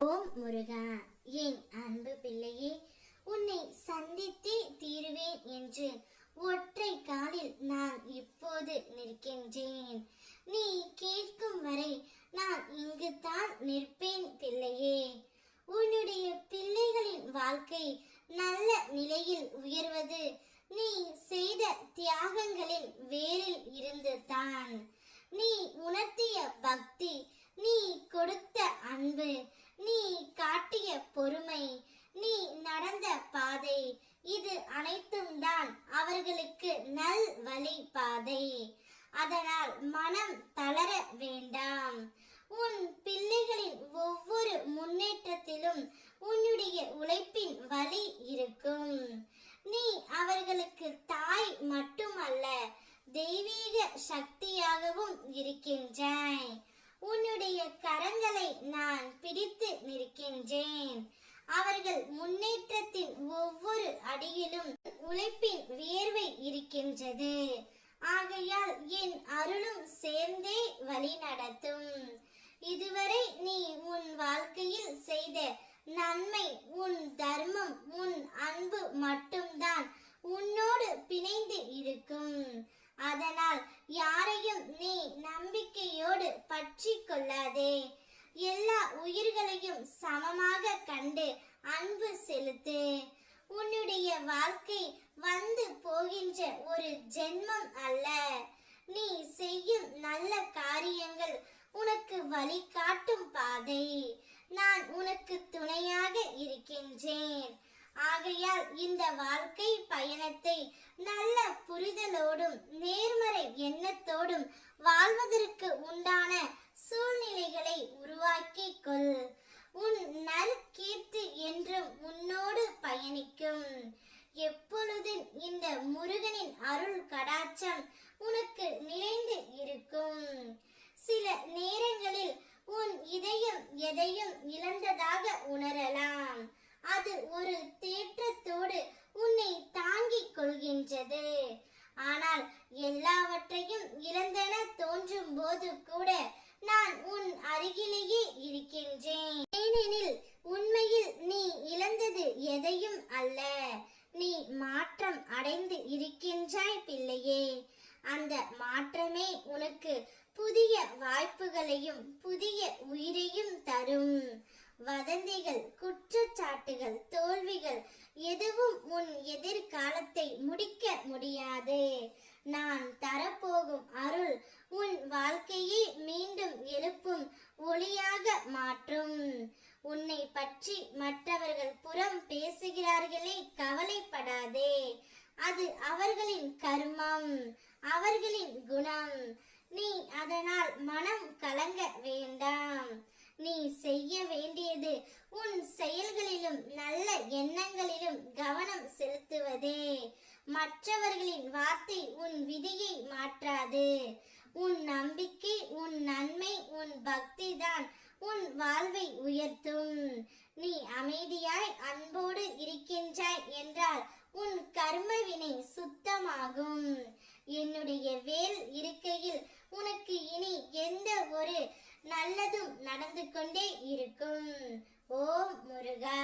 ஓம் முருகா. என் அன்பு பிள்ளையே உன்னை சந்தித்தே தீருவேன் என்று ஒற்றை காலில் நான் இப்போது நிற்கின்றேன். நீ கேட்கும் வரை நான் இங்குதான் நிற்பேன் பிள்ளையே. உன்னுடைய பிள்ளைகளின் வாழ்க்கை நல்ல நிலையில் உயர்வது நீ செய்த தியாகங்களின் வேரில் இருந்து தான். நீ உணர்த்திய பக்தி நீ கொடுத்த அன்பு நீ காட்டிய பொறுமை நீ நடந்த பாதை இது அனைத்தும் தான் அவர்களுக்கு நல் வழி பாதை அதனால் மனம் தளர வேண்டாம். உன் பிள்ளைகளின் ஒவ்வொரு முன்னேற்றத்திலும் உன்னுடைய உழைப்பின் வழி இருக்கும். நீ அவர்களுக்கு தாய் மட்டுமல்ல தெய்வீக சக்தியாகவும் இருக்கின்றாய். உன்னுடைய கரங்களை நான் பிடித்து நிற்கின்றேன். அவர்கள் முன்னேற்றத்தின் ஒவ்வொரு அடியிலும் உழைப்பின் வியர்வை இருக்கின்றது ஆகையால் என் அருளும் சேர்ந்தே வழி நடத்தும். இதுவரை நீ உன் வாழ்க்கையில் செய்த நன்மை உன் தர்மம் உன் அன்பு மட்டும்தான் உன்னோடு பிணைந்து இருக்கும். அதனால் யாரையும் நீ நம்பிக்கையோடு பற்றி கொள்ளாதே. எல்லா உயிர்களையும் சமமாக கண்டு அன்பு செலுத்து. உன்னுடைய வாழ்க்கை வந்து போகின்ற ஒரு ஜென்மம் அல்ல. நீ செய்யும் நல்ல காரியங்கள் உனக்கு வழிகாட்டும் பாதை. நான் உனக்கு துணையாக இருக்கின்றேன். ஆகையால் இந்த வாழ்க்கை பயணத்தை நல்ல புரிதலோடும் நேர்மறை எண்ணத்தோடும் வாழ்வதற்கு உண்டான சூழ்நிலைகளை உருவாக்கி கொள். உன் நற்கீர்த்தி என்றும் உன்னோடு பயணிக்கும். எப்பொழுதும் இந்த முருகனின் அருள் கடாச்சம் உனக்கு நிறைந்து இருக்கும். சில நேரங்களில் உன் இதயம் எதையும் இழந்ததாக உணரலாம். அது ஒரு தேற்றத்தோடு உன்னை தாங்கிக் கொள்கின்றது. ஆனால் எல்லாவற்றையும் இழந்தென தோன்றும் போது கூட நான் உன் அருகிலேயே இருக்கின்றேன் ஏனெனில் உண்மையில் நீ இழந்தது எதையும் அல்ல நீ மாற்றம் அடைந்து இருக்கின்றாய் பிள்ளையே அந்த மாற்றமே உனக்கு புதிய வாய்ப்புகளையும் புதிய உயிரையும் தரும். வதந்திகள் குற்றச்சாட்டுகள் தோல்விகள் எதுவும் உன் எதிர்காலத்தை முடிக்க முடியாது. நான் தரப்போகும் அருள் உன் வாழ்க்கையை மீண்டும் எழுப்பும் ஒளியாக மாற்றும். உன்னை பற்றி மற்றவர்கள் புறம் பேசுகிறார்களே கவலைப்படாதே. அது அவர்களின் கர்மம். அவர்களின் குணம். நீ அதனால் மனம் கலங்க வேண்டாம். நீ செய்ய வேண்டியது உன் செயல்களிலும் நல்ல எண்ணங்களிலும் கவனம் செலுத்துவதே. மற்றவர்களின் வார்த்தை உன் விதியை மாற்றாது. உன் நம்பிக்கை உன் நன்மை உன் பக்தி தான் உன் வாழ்வை உயர்த்தும். நீ அமைதியாய் அன்போடு இருக்கின்றாய் என்றால் உன் கர்மவினை சுத்தமாகும். என்னுடைய வேல் இருக்கையில் உனக்கு இனி எந்த ஒரு நல்லதும் நடந்து கொண்டே இருக்கும். ஓம் முருகா.